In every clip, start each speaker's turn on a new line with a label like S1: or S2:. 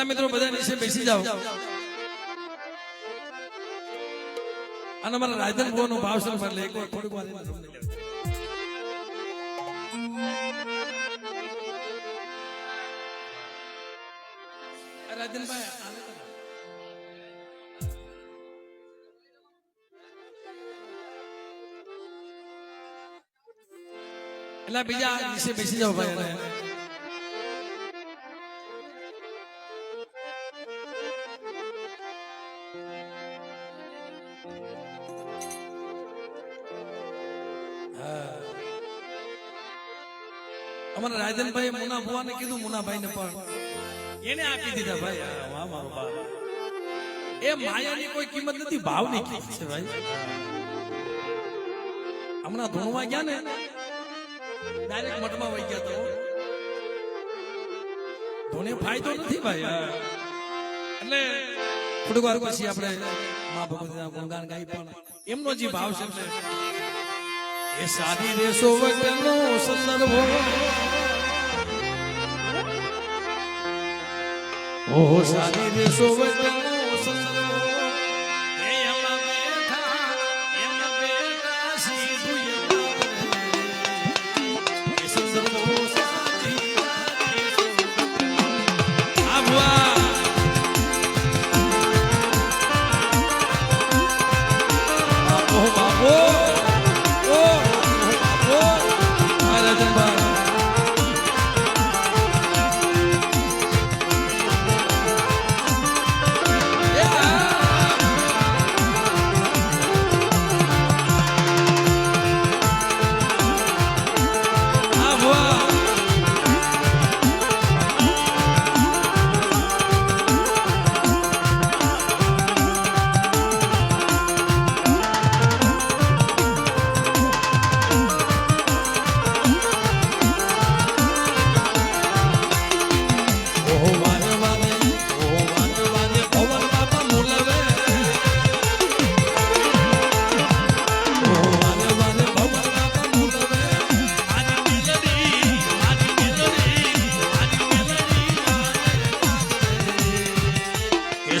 S1: એટલે મિત્રો બધા નીચે બેસી જાઓ. અને મારા રાયદાન ભુવાનો ભાવ એટલે એક વાર થોડીક વાર એટલે બીજા નીચે બેસી જાઓ ભાઈ અમારા રાજનભાઈ મુના ભુવાને કીધું મુનાભાઈ ને પણ. એને આપી દીધા, ભાઈ. વાહ મારો બાપ કોઈ કિંમત નથી, ભાવની કિંમત છે, ભાઈ. હમણાં ધૂણવા ગયા ને ડાયરેક્ટ મઠમાં વહી ગયા તો. ધોને ફાયદો નથી, ભાઈ. એટલે થોડીક વાર પછી આપણે મા ભગવતીના ગુણગાન ગાઈ પણ. એમનો જે ભાવ છે એ સારી દેશો વગરનો સંદર્ભો ઓ સારી દેશો વગરનો સંદર્ભો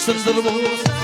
S1: Jesus the Lord.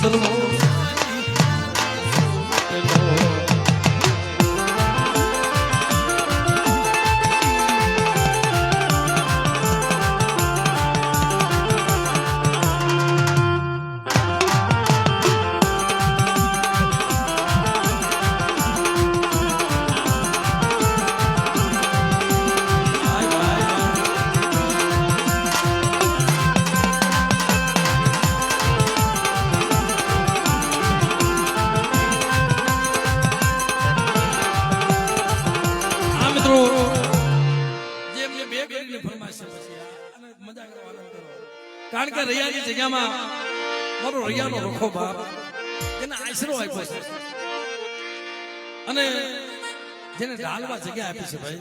S1: todo mundo. કારણ કે રૈયાની જગ્યામાં મારો રૈયાનો રખો બાપ, એને આશરો આપ્યો છે. અને જેને ઢાલવા જગ્યા આપી છે ભાઈ,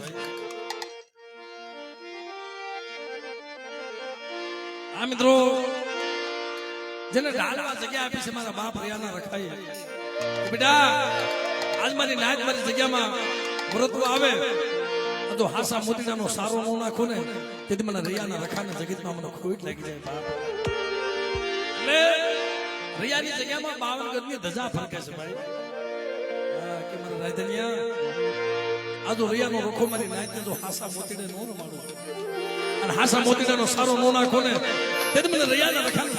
S1: આ મિત્રો, જેને ઢાલવા જગ્યા આપી છે મારા બાપ રૈયાના રખાય બેટા, આજ મારી નાચ મારી જગ્યામાં વ્રતવું આવે. તો હાસા મોતીડાનો સારો ન નાખો ને, તેથી મને રૈયાના રખાને જગતમાં મને ખોટ લાગી જાય બાપ. એટલે રૈયાની જગ્યામાં બાવન ગજની ધજા ફરકે છે ભાઈ. કે મારા રાયધનિયા, આ તો રૈયાનો રખો મારી નાચને તો હાસા મોતીડે નો રમાડું. અને હાસા મોતીડાનો સારો નો નાખો ને, તેથી મને રૈયાના રખાને